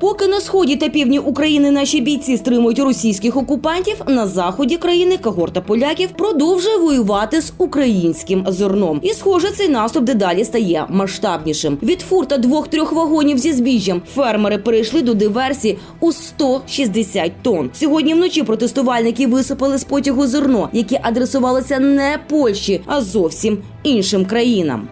Поки на сході та півдні України наші бійці стримують російських окупантів, на заході країни когорта поляків продовжує воювати з українським зерном. І схоже, цей наступ дедалі стає масштабнішим. Від фур та двох-трьох вагонів зі збіжжям фермери перейшли до диверсії у 160 тонн. Сьогодні вночі протестувальники висипали з потягу зерно, яке адресувалося не Польщі, а зовсім іншим країнам.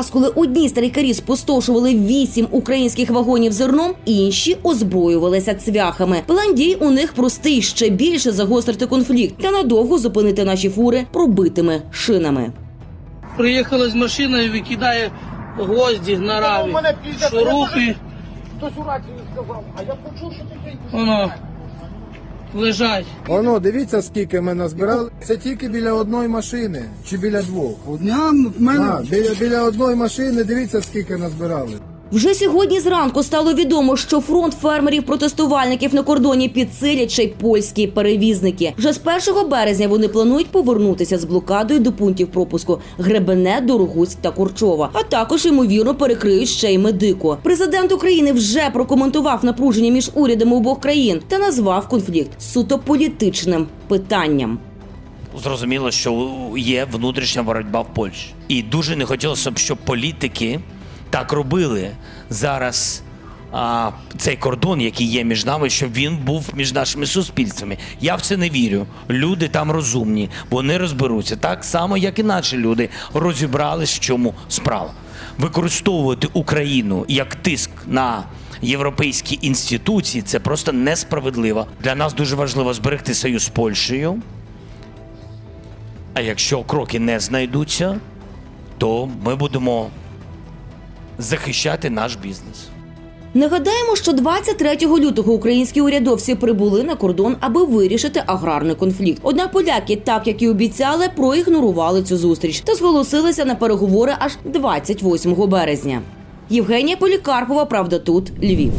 Час, коли одні старикарі спустошували вісім українських вагонів зерном, інші озброювалися цвяхами. План дій у них простий ще більше загострити конфлікт та надовго зупинити наші фури пробитими шинами. Приїхала з машиною, викидає гвозді на раві, шурупи, Хтось у рацію сказав, а я почув, що ти воно лежать. Воно, дивіться, скільки ми назбирали. Це тільки біля одної машини чи біля двох. Одна в мене А, біля, біля одної машини, дивіться, скільки назбирали. Вже сьогодні зранку стало відомо, що фронт фермерів-протестувальників на кордоні підсилять ще й польські перевізники. Вже з 1 березня вони планують повернутися з блокадою до пунктів пропуску Гребене, Дорогуськ та Курчова. А також ймовірно перекриють ще й медику. Президент України вже прокоментував напруження між урядами обох країн та назвав конфлікт суто політичним питанням. Зрозуміло, що є внутрішня боротьба в Польщі. І дуже не хотілося б, щоб політики так робили зараз. А, цей кордон, який є між нами, щоб він був між нашими суспільствами. Я в це не вірю. Люди там розумні, вони розберуться так само, як і наші люди розібрались, в чому справа. Використовувати Україну як тиск на європейські інституції це просто несправедливо. Для нас дуже важливо зберегти союз з Польщею. А якщо кроки не знайдуться, то ми будемо захищати наш бізнес. Нагадаємо, що 23 лютого українські урядовці прибули на кордон, аби вирішити аграрний конфлікт. Однак поляки, так як і обіцяли, проігнорували цю зустріч та зголосилися на переговори аж 28 березня. Євгенія Полікарпова, правда, тут Львів.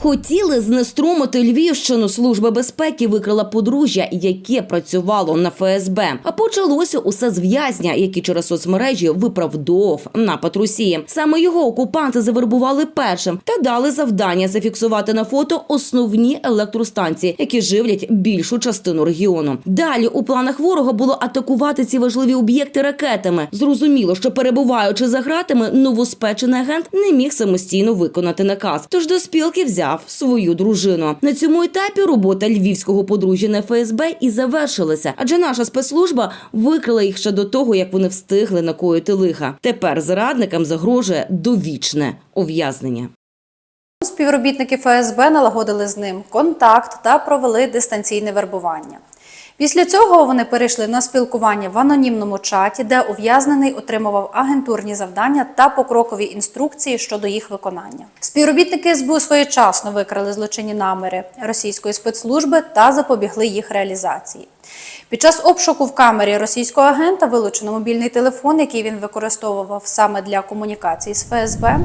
Хотіли знеструмити Львівщину. Служба безпеки викрила подружжя, яке працювало на ФСБ. А почалося усе з в'язня, який через соцмережі виправдовував напад Росії. Саме його окупанти завербували першим та дали завдання зафіксувати на фото основні електростанції, які живлять більшу частину регіону. Далі у планах ворога було атакувати ці важливі об'єкти ракетами. Зрозуміло, що перебуваючи за гратами, новоспечений агент не міг самостійно виконати наказ. Тож до спілки взяв свою дружину. На цьому етапі робота львівського подружжя на ФСБ і завершилася, адже наша спецслужба викрила їх ще до того, як вони встигли накоїти лиха. Тепер зрадникам загрожує довічне ув'язнення. Співробітники ФСБ налагодили з ним контакт та провели дистанційне вербування. Після цього вони перейшли на спілкування в анонімному чаті, де ув'язнений отримував агентурні завдання та покрокові інструкції щодо їх виконання. Співробітники СБУ своєчасно викрали злочинні наміри російської спецслужби та запобігли їх реалізації. Під час обшуку в камері російського агента вилучено мобільний телефон, який він використовував саме для комунікації з ФСБ.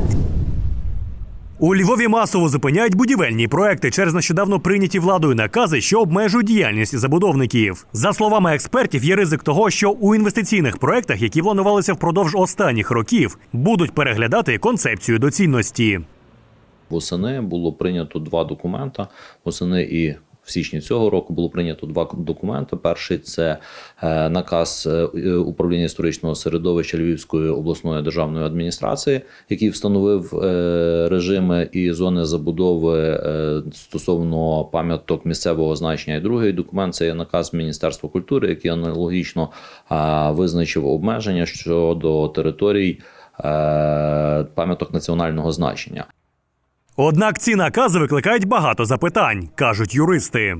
У Львові масово зупиняють будівельні проекти через нещодавно прийняті владою накази, що обмежують діяльність забудовників. За словами експертів, є ризик того, що у інвестиційних проектах, які планувалися впродовж останніх років, будуть переглядати концепцію доцільності. Восени було прийнято два документа. Восени і в січні цього року було прийнято два документи. Перший це е, наказ е, управління історичного середовища Львівської обласної державної адміністрації, який встановив е, режими і зони забудови стосовно пам'яток місцевого значення. І другий документ це є наказ Міністерства культури, який аналогічно визначив обмеження щодо територій пам'яток національного значення. Однак ці накази викликають багато запитань, кажуть юристи.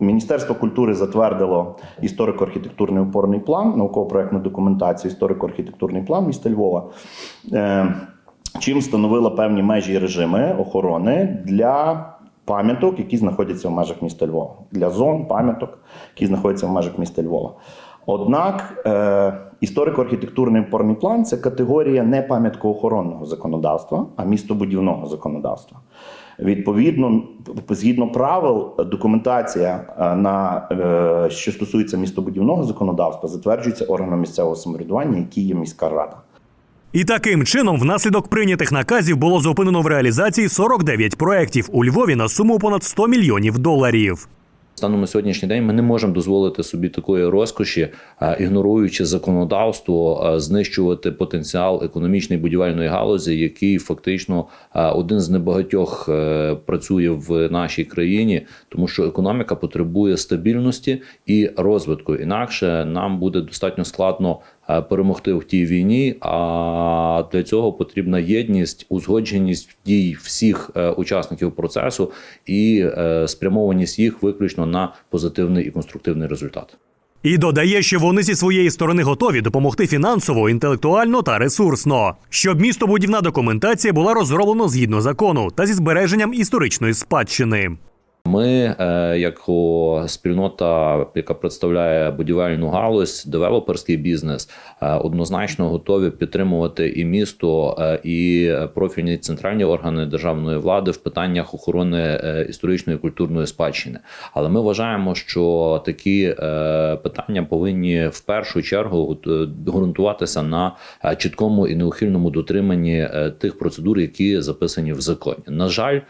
Міністерство культури затвердило історико-архітектурний опорний план, науково-проектну документацію, історико-архітектурний план міста Львова, е, чим встановило певні межі і режими охорони для пам'яток, які знаходяться в межах міста Львова, для зон пам'яток, які знаходяться в межах міста Львова. Однак е, історико-архітектурний опорний план це категорія не пам'яткоохоронного законодавства, а містобудівного законодавства. Відповідно, згідно правил, документація е, на е, що стосується містобудівного законодавства, затверджується органом місцевого самоврядування, який є міська рада. І таким чином, внаслідок прийнятих наказів було зупинено в реалізації 49 проєктів у Львові на суму понад 100 мільйонів доларів. Станом на сьогоднішній день ми не можемо дозволити собі такої розкоші, е, ігноруючи законодавство, е, знищувати потенціал економічної будівельної галузі, який фактично е, один з небагатьох працює в нашій країні, тому що економіка потребує стабільності і розвитку. Інакше нам буде достатньо складно перемогти в тій війні. А для цього потрібна єдність, узгодженість дій всіх е, учасників процесу і е, спрямованість їх виключно на позитивний і конструктивний результат. І додає, що вони зі своєї сторони готові допомогти фінансово, інтелектуально та ресурсно, щоб містобудівна документація була розроблена згідно закону та зі збереженням історичної спадщини. Ми, е, як спільнота, яка представляє будівельну галузь, девелоперський бізнес, е, однозначно готові підтримувати і місто, е, і профільні центральні органи державної влади в питаннях охорони історичної і культурної спадщини. Але ми вважаємо, що такі питання повинні в першу чергу ґрунтуватися на чіткому і неухильному дотриманні тих процедур, які записані в законі. На жаль,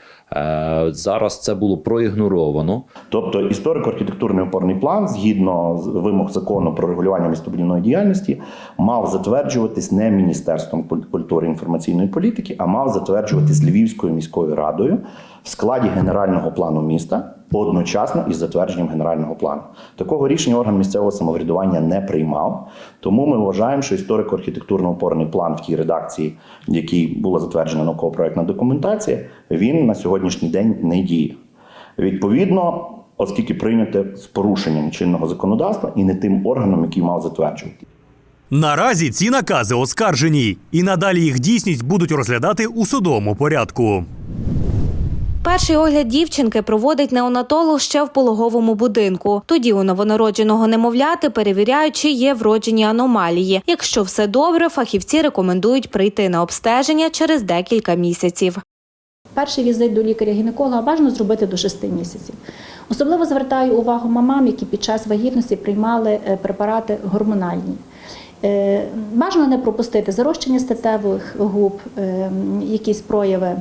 зараз це було проігноровано. Тобто історико-архітектурний опорний план, згідно з вимог закону про регулювання містобудівної діяльності, мав затверджуватись не Міністерством культури і інформаційної політики, а мав затверджуватись Львівською міською радою в складі генерального плану міста одночасно із затвердженням генерального плану. Такого рішення орган місцевого самоврядування не приймав. Тому ми вважаємо, що історико-архітектурно-опорний план в тій редакції, в якій була затверджена науково-проектна документація, він на сьогоднішній день не діє. Відповідно, оскільки прийняте з порушенням чинного законодавства і не тим органом, який мав затверджувати. Наразі ці накази оскаржені, і надалі їх дійсність будуть розглядати у судовому порядку. Перший огляд дівчинки проводить неонатолог ще в пологовому будинку. Тоді у новонародженого немовляти перевіряють, чи є вроджені аномалії. Якщо все добре, фахівці рекомендують прийти на обстеження через декілька місяців. Перший візит до лікаря-гінеколога бажано зробити до 6 місяців. Особливо звертаю увагу мамам, які під час вагітності приймали е, препарати гормональні. Е, Бажано не пропустити зарощення статевих губ, е, якісь прояви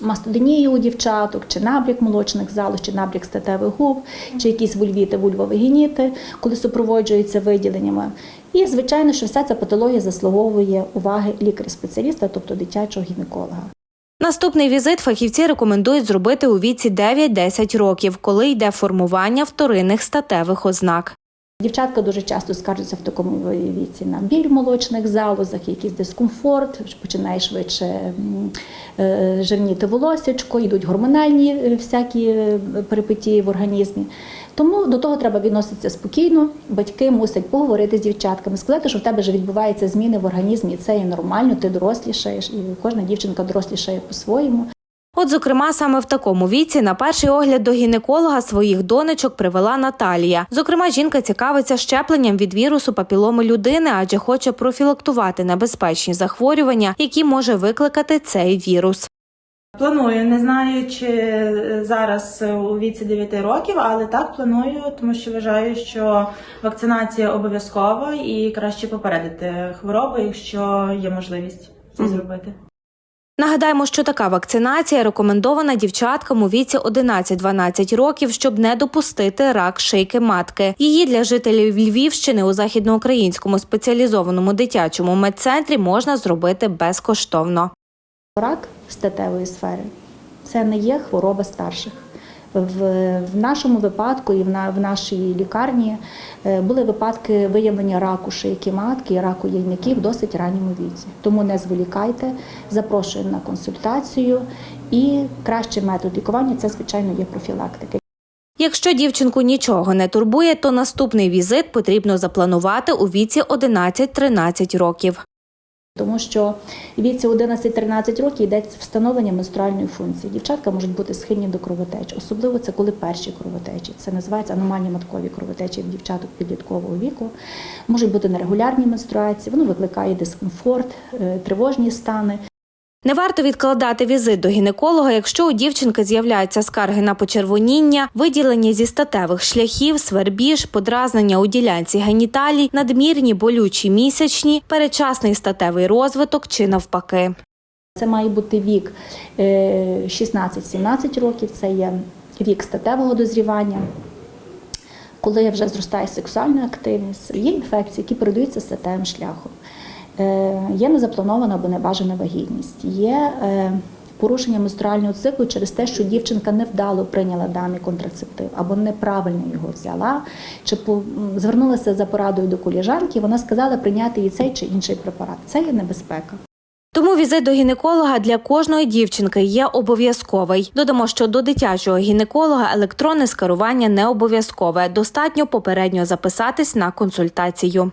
мастодонії у дівчаток, чи набряк молочних залоз, чи набряк статевих губ, чи якісь вульвіти, вульвовигініти, коли супроводжуються виділеннями. І, звичайно, що вся ця патологія заслуговує уваги лікаря-спеціаліста, тобто дитячого гінеколога. Наступний візит фахівці рекомендують зробити у віці 9-10 років, коли йде формування вторинних статевих ознак. Дівчатка дуже часто скаржаться в такому віці на біль в молочних залозах, якийсь дискомфорт, починає швидше е, жирніти волосячко, йдуть гормональні е, всякі е, перипетії в організмі. Тому до того треба відноситися спокійно. Батьки мусять поговорити з дівчатками, сказати, що в тебе вже відбуваються зміни в організмі, і це є нормально, ти дорослішаєш, і кожна дівчинка дорослішає по-своєму. От, зокрема, саме в такому віці на перший огляд до гінеколога своїх донечок привела Наталія. Зокрема, жінка цікавиться щепленням від вірусу папіломи людини, адже хоче профілактувати небезпечні захворювання, які може викликати цей вірус. Планую, не знаю, чи зараз у віці 9 років, але так планую, тому що вважаю, що вакцинація обов'язкова і краще попередити хворобу, якщо є можливість це зробити. Нагадаємо, що така вакцинація рекомендована дівчаткам у віці 11-12 років, щоб не допустити рак шийки матки. Її для жителів Львівщини у західноукраїнському спеціалізованому дитячому медцентрі можна зробити безкоштовно. Рак статевої сфери це не є хвороба старших. В, в нашому випадку і в, на, в нашій лікарні е, були випадки виявлення раку шийки матки і раку яйників в досить ранньому віці. Тому не зволікайте, запрошуємо на консультацію. І кращий метод лікування це, звичайно, є профілактика. Якщо дівчинку нічого не турбує, то наступний візит потрібно запланувати у віці 11-13 років. Тому що віці 11-13 років йде встановлення менструальної функції. Дівчатка можуть бути схильні до кровотеч, особливо це коли перші кровотечі. Це називається аномальні маткові кровотечі в дівчаток підліткового віку. Можуть бути нерегулярні менструації, воно викликає дискомфорт, е, тривожні стани. Не варто відкладати візит до гінеколога, якщо у дівчинки з'являються скарги на почервоніння, виділення зі статевих шляхів, свербіж, подразнення у ділянці геніталій, надмірні болючі місячні, передчасний статевий розвиток чи навпаки. Це має бути вік е, 16-17 років, це є вік статевого дозрівання. Коли вже зростає сексуальна активність, є інфекції, які передаються статевим шляхом. Е, Є незапланована або небажана вагітність, є е, порушення менструального циклу через те, що дівчинка невдало прийняла даний контрацептив або неправильно його взяла, чи звернулася за порадою до коліжанки, вона сказала прийняти і цей чи інший препарат. Це є небезпека. Тому візит до гінеколога для кожної дівчинки є обов'язковий. Додамо, що до дитячого гінеколога електронне скерування не обов'язкове. Достатньо попередньо записатись на консультацію.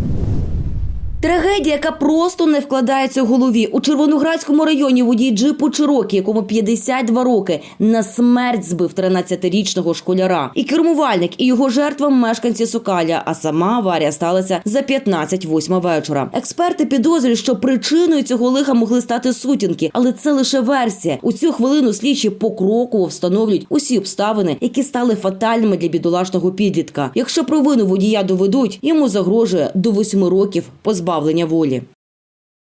Трагедія, яка просто не вкладається в голові. У Червоноградському районі водій джипу Чирокі, якому 52 роки, на смерть збив 13-річного школяра. І кермувальник, і його жертва мешканці Сокаля. А сама аварія сталася за 15 восьма вечора. Експерти підозрюють, що причиною цього лиха могли стати сутінки, але це лише версія. У цю хвилину слідчі покроково встановлюють усі обставини, які стали фатальними для бідолашного підлітка. Якщо провину водія доведуть, йому загрожує до 8 років позбавлення волі.